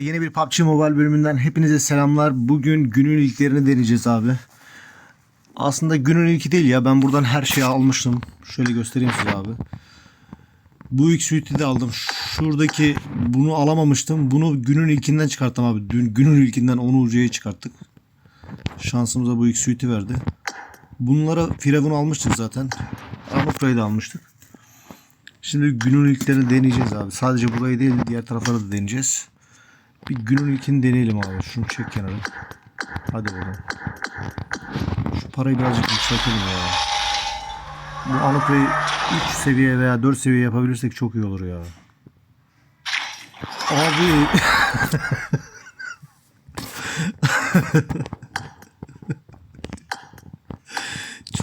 Yeni bir PUBG Mobile bölümünden hepinize selamlar. Bugün günün ilklerini deneyeceğiz abi. Aslında günün ilki değil ya. Ben buradan her şeyi almıştım. Şöyle göstereyim size abi. Bu ilk suite'i de aldım. Şuradaki bunu alamamıştım. Bunu günün ilkinden çıkarttım abi. Dün günün ilkinden onu ucuya çıkarttık. Şansımıza bu ilk suite'i verdi. Bunlara Firavun almıştık zaten. Anukra'yı da almıştık. Şimdi günün ilklerini deneyeceğiz abi. Sadece burayı değil diğer tarafları da deneyeceğiz. Bir günün ilkini deneyelim abi. Şunu çek kenara. Hadi bakalım. Şu parayı birazcık yükseltelim ya. Bu Anukra'yı 3 seviye veya 4 seviye yapabilirsek çok iyi olur ya. Abi.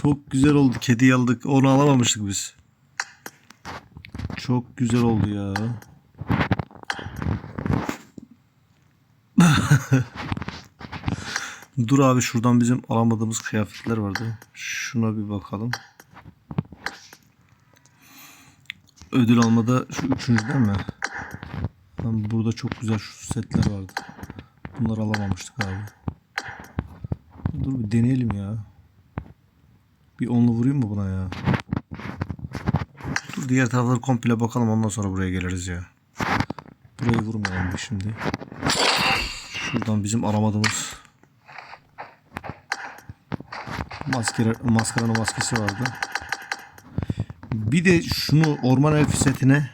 çok güzel oldu. Kedi aldık. Onu alamamıştık biz. Çok güzel oldu ya. Dur abi şuradan bizim alamadığımız kıyafetler vardı. Şuna bir bakalım. Ödül almada şu üçüncüden mi? Burada çok güzel şu setler vardı. Bunları alamamıştık abi. Dur bir deneyelim ya. Bir onlu vurayım mı buna ya? Dur diğer tarafları komple bakalım ondan sonra buraya geliriz ya. Burayı vurmayalım bir şimdi. Şuradan bizim aramadığımız maskara, maskaranın maskesi vardı. Bir de şunu orman elfi setine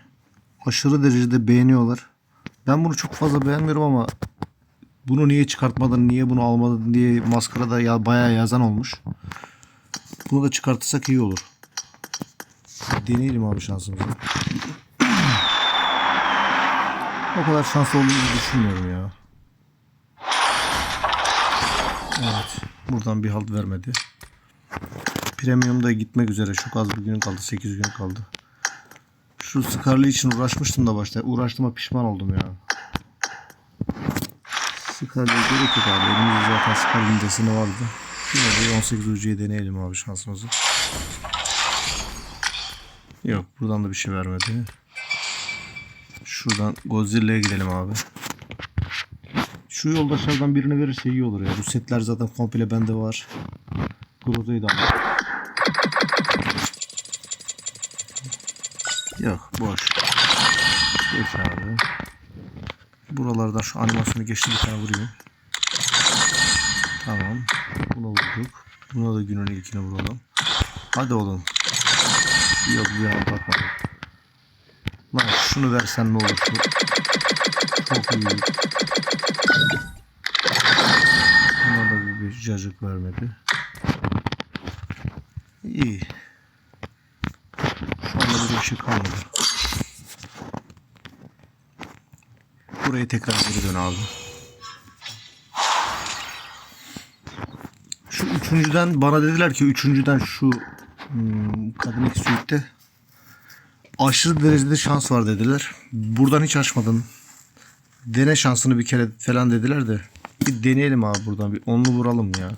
aşırı derecede beğeniyorlar. Ben bunu çok fazla beğenmiyorum ama bunu niye çıkartmadın, niye bunu almadın diye maskarada ya bayağı yazan olmuş. Bunu da çıkartırsak iyi olur. Deneyelim abi şansımızı. o kadar şanslı olduğumuzu düşünmüyorum ya. Evet. Buradan bir halt vermedi. Premium da gitmek üzere. Çok az bir gün kaldı. 8 gün kaldı. Şu Scarlet için uğraşmıştım da başta. Uğraştığıma pişman oldum ya. Scarlet gerek yok abi. Elimizde zaten Scarlet'in deseni vardı. Yine de 18 ucuyu deneyelim abi şansımızı. Yok buradan da bir şey vermedi. Şuradan Godzilla'ya gidelim abi. Şu yoldaşlardan birini verirse iyi olur ya. Bu setler zaten komple bende var. Groza'yı da aldım. Yok boş. Geç abi. Buralardan şu animasyonu geçti bir tane vurayım. Tamam. Buna vurduk. Buna da günün ilkine vuralım. Hadi oğlum. Yok bir an bakmadım. Lan şunu versen ne olur. Çok iyi. Cacık vermedi. İyi. Şu anda bir şey kalmadı. Buraya tekrar geri dön abi. Şu üçüncüden bana dediler ki üçüncüden şu hmm, kadın iki suite'de aşırı derecede şans var dediler. Buradan hiç açmadın. Dene şansını bir kere falan dediler de. Bir deneyelim abi buradan. Bir onlu vuralım ya.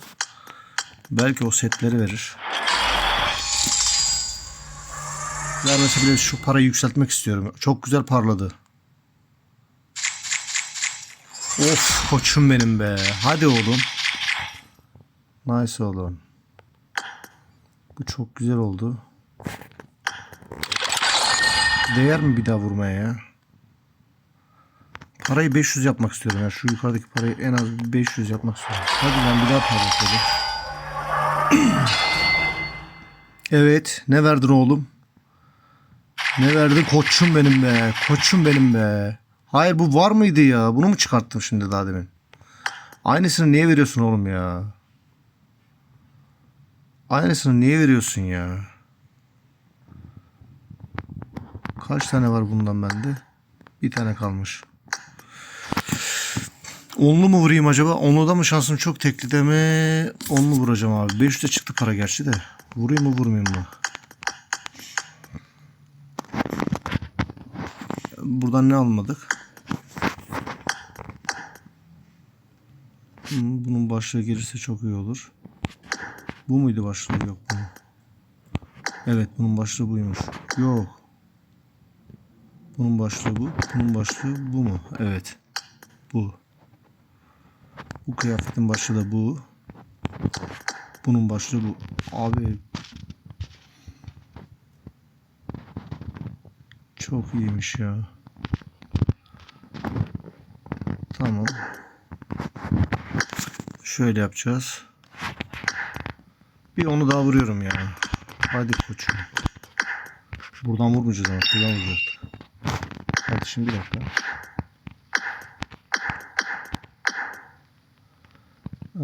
Belki o setleri verir. Vermese bile şu parayı yükseltmek istiyorum. Çok güzel parladı. Of koçum benim be. Hadi oğlum. Nice oğlum. Bu çok güzel oldu. Değer mi bir daha vurmaya ya? Parayı 500 yapmak istiyorum ya. Şu yukarıdaki parayı en az 500 yapmak istiyorum. Hadi lan bir daha para hadi. evet. Ne verdin oğlum? Ne verdin? Koçum benim be. Koçum benim be. Hayır bu var mıydı ya? Bunu mu çıkarttım şimdi daha demin? Aynısını niye veriyorsun oğlum ya? Aynısını niye veriyorsun ya? Kaç tane var bundan bende? Bir tane kalmış. Onlu mu vurayım acaba? Onlu da mı şansım çok tekli de mi? Onlu vuracağım abi. 500'e çıktı para gerçi de. Vurayım mı vurmayayım mı? Buradan ne almadık? Bunun başlığı gelirse çok iyi olur. Bu muydu başlığı? Yok bu. Evet bunun başlığı buymuş. Yok. Bunun başlığı bu. Bunun başlığı bu mu? Evet. Bu. Bu kıyafetin başlığı da bu. Bunun başlığı bu. Abi çok iyiymiş ya. Tamam. Şöyle yapacağız. Bir onu daha vuruyorum ya. Hadi koçum. Buradan vurmayacağız ama şuradan vuracaktık. Hadi şimdi bir dakika. Ee,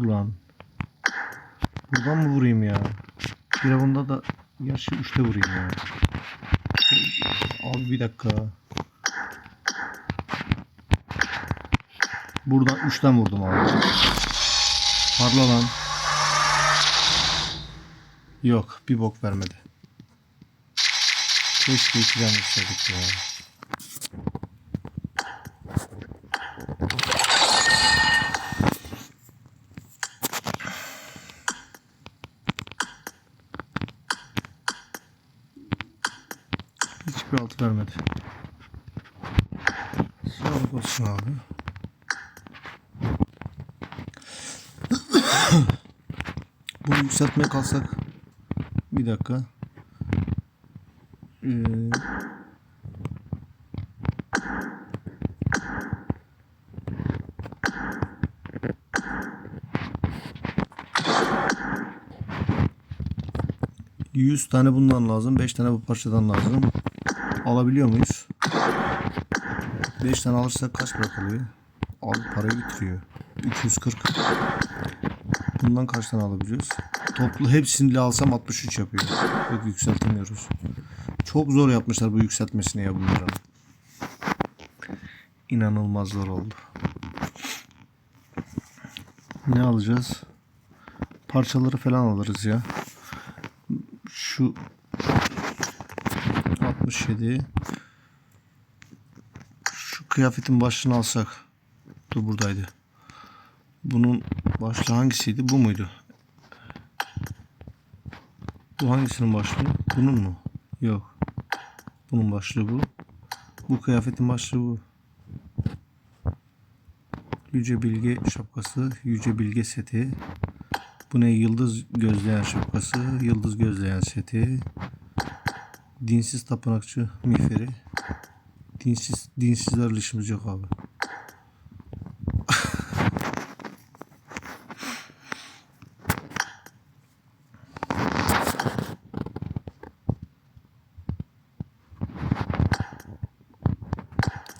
vur lan. Buradan mı vurayım ya? Bir bunda da gerçi üçte vurayım ya. Abi bir dakika. Buradan üçten vurdum abi. Parla lan. Yok bir bok vermedi. Keşke ikiden vursaydık ya. Hiçbir altı vermedi. Sağlık olsun abi. Bunu yükseltmeye kalsak bir dakika. Ee, Yüz tane bundan lazım. Beş tane bu parçadan lazım. Alabiliyor muyuz? Beş tane alırsak kaç para kalıyor? Abi parayı bitiriyor. 240. Bundan kaç tane alabiliyoruz? Toplu hepsini alsam 63 yapıyor. Yok yükseltemiyoruz. Çok zor yapmışlar bu yükseltmesini ya bunların. İnanılmaz zor oldu. Ne alacağız? Parçaları falan alırız ya. Şu 67 Şu kıyafetin başlığını alsak. Dur buradaydı. Bunun başlığı hangisiydi? Bu muydu? Bu hangisinin başlığı? Bunun mu? Yok. Bunun başlığı bu. Bu kıyafetin başlığı bu. Yüce Bilge şapkası, Yüce Bilge seti. Bu ne? Yıldız gözleyen şapkası, yıldız gözleyen seti. Dinsiz tapınakçı miğferi. Dinsiz, dinsizlerle işimiz yok abi.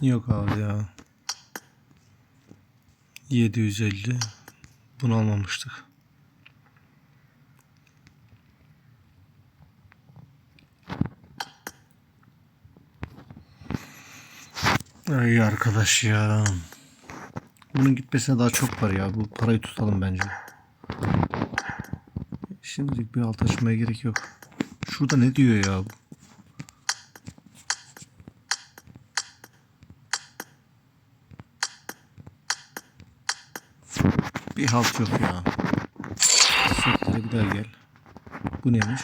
Yok abi ya. 750. Bunu almamıştık. Ay arkadaş ya. Bunun gitmesine daha çok var ya. Bu parayı tutalım bence. Şimdilik bir alt açmaya gerek yok. Şurada ne diyor ya? Bir halt yok ya. Sektöre bir gel. Bu neymiş?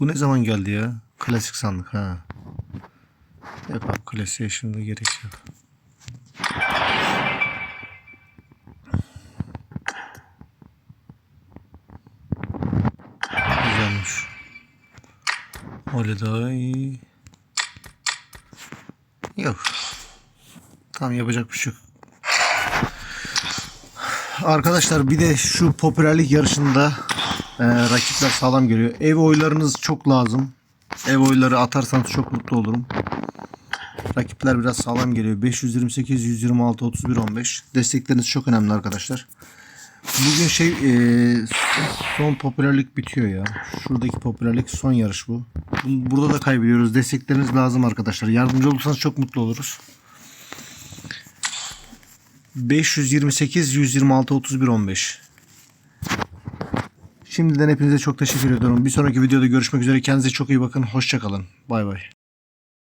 Bu ne zaman geldi ya? Klasik sandık ha. Abi klasiğe şimdi gerek. Güzelmiş. Öyle daha iyi. Yok. Tam yapacak bir şey yok. Arkadaşlar bir de şu popülerlik yarışında e, rakipler sağlam geliyor. Ev oylarınız çok lazım. Ev oyları atarsanız çok mutlu olurum. Rakipler biraz sağlam geliyor. 528, 126, 31, 15. Destekleriniz çok önemli arkadaşlar. Bugün şey e, son popülerlik bitiyor ya. Şuradaki popülerlik son yarış bu. Burada da kaybediyoruz. Destekleriniz lazım arkadaşlar. Yardımcı olursanız çok mutlu oluruz. 528 126 31 15. Şimdiden hepinize çok teşekkür ediyorum. Bir sonraki videoda görüşmek üzere. Kendinize çok iyi bakın. Hoşçakalın. Bay bay.